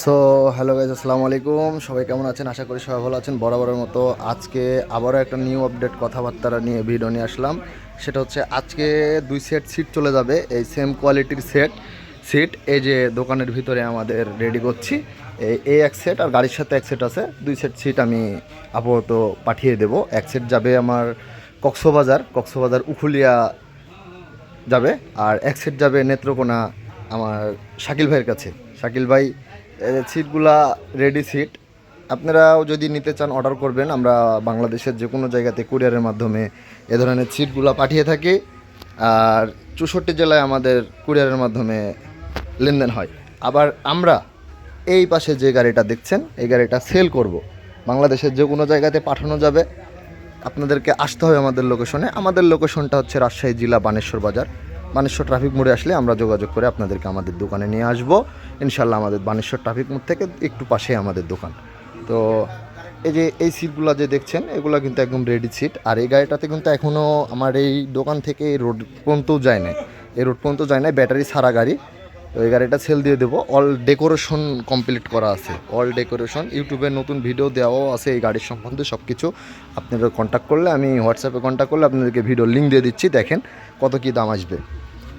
So hello guys আসসালামু আলাইকুম। সবাই কেমন আছেন? আশা করি সবাই ভালো আছেন। বরাবরের মতো আজকে আবারও একটা নিউ আপডেট কথাবার্তা নিয়ে ভিডিও নিয়ে আসলাম। সেটা হচ্ছে আজকে দুই সেট সিট চলে যাবে। এই সেম কোয়ালিটির সেট সিট এই যে দোকানের ভিতরে আমাদের রেডি করছি। এই এক সেট আর গাড়ির সাথে এক সেট আছে। দুই সেট সিট আমি আপাতত পাঠিয়ে দেবো। এক সেট যাবে আমার কক্সবাজার। কক্সবাজার উখুলিয়া যাবে। আর এক সেট যাবে নেত্রকোনা আমার শাকিল ভাইয়ের কাছে। শাকিল ভাই সিটগুলা রেডি সিট আপনারাও যদি নিতে চান অর্ডার করবেন, আমরা বাংলাদেশের যে কোনো জায়গাতে কুরিয়ারের মাধ্যমে এ ধরনের সিটগুলো পাঠিয়ে থাকি। আর চৌষট্টি জেলায় আমাদের কুরিয়ারের মাধ্যমে লেনদেন হয়। আবার আমরা এই পাশে যে গাড়িটা দেখছেন, এই গাড়িটা সেল করব। বাংলাদেশের যে কোনো জায়গাতে পাঠানো যাবে। আপনাদেরকে আসতে হবে আমাদের লোকেশনে আমাদের লোকেশনটা হচ্ছে রাজশাহী জেলা বানেশ্বর বাজার। বানেশ্বর ট্রাফিক মোড়ে আসলে আমরা যোগাযোগ করে আপনাদেরকে আমাদের দোকানে নিয়ে আসব। ইনশাল্লাহ আমাদের বানেশ্বর ট্রাফিক মোড় থেকে একটু পাশে আমাদের দোকান। তো এই যে এই সিটগুলো যে দেখছেন, এগুলো কিন্তু একদম রেডি সিট আর এই গাড়িটাতে কিন্তু এখনও আমার এই দোকান থেকে রোড পর্যন্তও যায় নাই। এই রোড পর্যন্ত যায় নাই ব্যাটারি সারা গাড়ি। তো এই গাড়িটা সেল দিয়ে দেবো। অল ডেকোরেশন কমপ্লিট করা আছে। অল ডেকোরেশন ইউটিউবে নতুন ভিডিও দেওয়াও আছে এই গাড়ির সম্বন্ধে সব কিছু আপনারা কন্ট্যাক্ট করলে, আমি হোয়াটসঅ্যাপে কন্ট্যাক্ট করলে আপনাদেরকে ভিডিও লিঙ্ক দিয়ে দিচ্ছি, দেখেন কত কী দাম আসবে।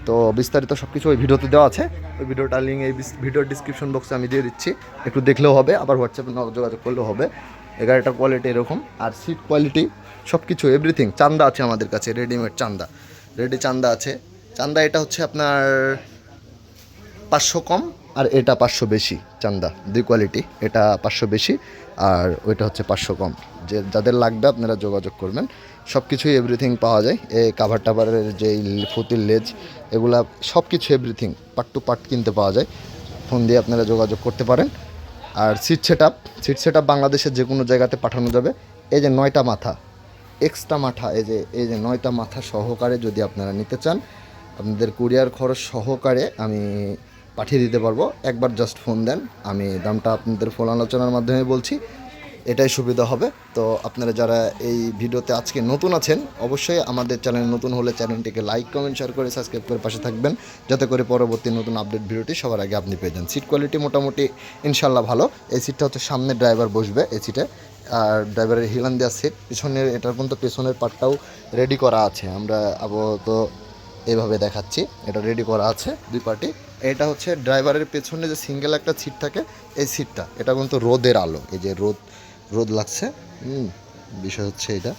তো বিস্তারিত সব কিছু ওই ভিডিওতে দেওয়া আছে। ওই ভিডিওটার লিঙ্ক এই ভিডিওর ডিসক্রিপশন বক্সে আমি দিয়ে দিচ্ছি। একটু দেখলেও হবে, আবার হোয়াটসঅ্যাপে যোগাযোগ করলেও হবে। এই গাড়িটার কোয়ালিটি এরকম, আর সিট কোয়ালিটি সব কিছু এভরিথিং চান্দা আছে আমাদের কাছে রেডিমেড চান্দা। রেডি চান্দা আছে। চান্দা এটা হচ্ছে আপনার পাঁচশো কম আর এটা পাঁচশো বেশি, চান্দা, দুই কোয়ালিটি এটা পাঁচশো বেশি আর ওইটা হচ্ছে পাঁচশো কম। যে যাদের লাগবে আপনারা যোগাযোগ করবেন। সব কিছুই এভরিথিং পাওয়া যায়। এই কাভার টাভারের যে ফুতির লেজ, এগুলা সব কিছু এভরিথিং পার্ট টু পার্ট কিনতে পাওয়া যায়। ফোন দিয়ে আপনারা যোগাযোগ করতে পারেন। আর sit set up sit set up বাংলাদেশের যে কোনো জায়গাতে পাঠানো যাবে। এই যে নয়টা মাথা এক্সট্রা মাথা, এই যে এই যে নয়টা মাথা সহকারে যদি আপনারা নিতে চান, আপনাদের কুরিয়ার খরচ সহকারে আমি পাঠিয়ে দিতে পারব। একবার জাস্ট ফোন দেন, আমি দামটা আপনাদের ফোন আলোচনার মাধ্যমে বলছি, এটাই সুবিধা হবে। তো আপনারা যারা এই ভিডিওতে আজকে নতুন আছেন, অবশ্যই আমাদের চ্যানেল নতুন হলে চ্যানেলটিকে লাইক কমেন্ট শেয়ার করে সাবস্ক্রাইব করে পাশে থাকবেন, যাতে করে পরবর্তী নতুন আপডেট ভিডিওটি সবার আগে আপনি পেয়ে যান। সিট কোয়ালিটি মোটামুটি ইনশাল্লাহ ভালো। এই সিটটা হচ্ছে সামনে ড্রাইভার বসবে এই সিটে আর ড্রাইভারের হিলান দেওয়া সিট পিছনের, এটার কিন্তু পেছনের পার্টটাও রেডি করা আছে। আমরা আপাতত এইভাবে দেখাচ্ছি, এটা রেডি করা আছে দুই পার্টি এটা হচ্ছে ড্রাইভারের পেছনে যে সিঙ্গেল একটা সিট থাকে, এই সিটটা। এটা কিন্তু রোদের আলো, এই যে রোদ রোদ লাগছে। হুম, বিষয় হচ্ছে এটা।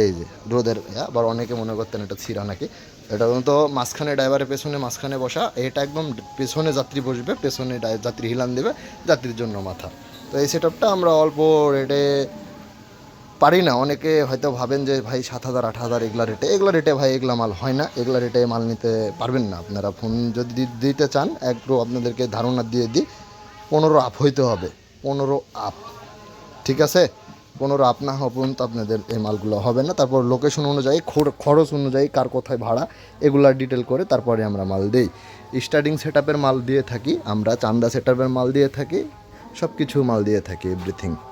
এই যে রোদের, আবার অনেকে মনে করতেন এটা ছিঁড়া নাকি। এটা কিন্তু মাঝখানে ড্রাইভারের পেছনে মাঝখানে বসা, এটা একদম পেছনে যাত্রী বসবে, পেছনে যাত্রী হিলান দেবে, যাত্রীর জন্য মাথা। তো এই সেট আমরা অল্প রেটে পারি না। অনেকে হয়তো ভাবেন যে, ভাই, সাত হাজার, আট হাজার এগুলা রেটে এগুলা রেটে ভাই, এগুলা মাল হয় না। এগুলা রেটে মাল নিতে পারবেন না। আপনারা ফোন যদি দিতে চান একটু আপনাদেরকে ধারণা দিয়ে দিই, পনেরো আপ হইতে হবে। পনেরো আপ ঠিক আছে? পনেরো আপ না হওয়া পর্যন্ত আপনাদের এই মালগুলো হবে না। তারপর লোকেশন অনুযায়ী, খর- খরচ অনুযায়ী, কার কোথায় ভাড়া, এগুলা ডিটেল করে তারপরে আমরা মাল দিই। স্টার্টিং সেট মাল দিয়ে থাকি, আমরা চান্দা সেট মাল দিয়ে থাকি সব কিছু মাল দিয়ে থাকি এভরিথিং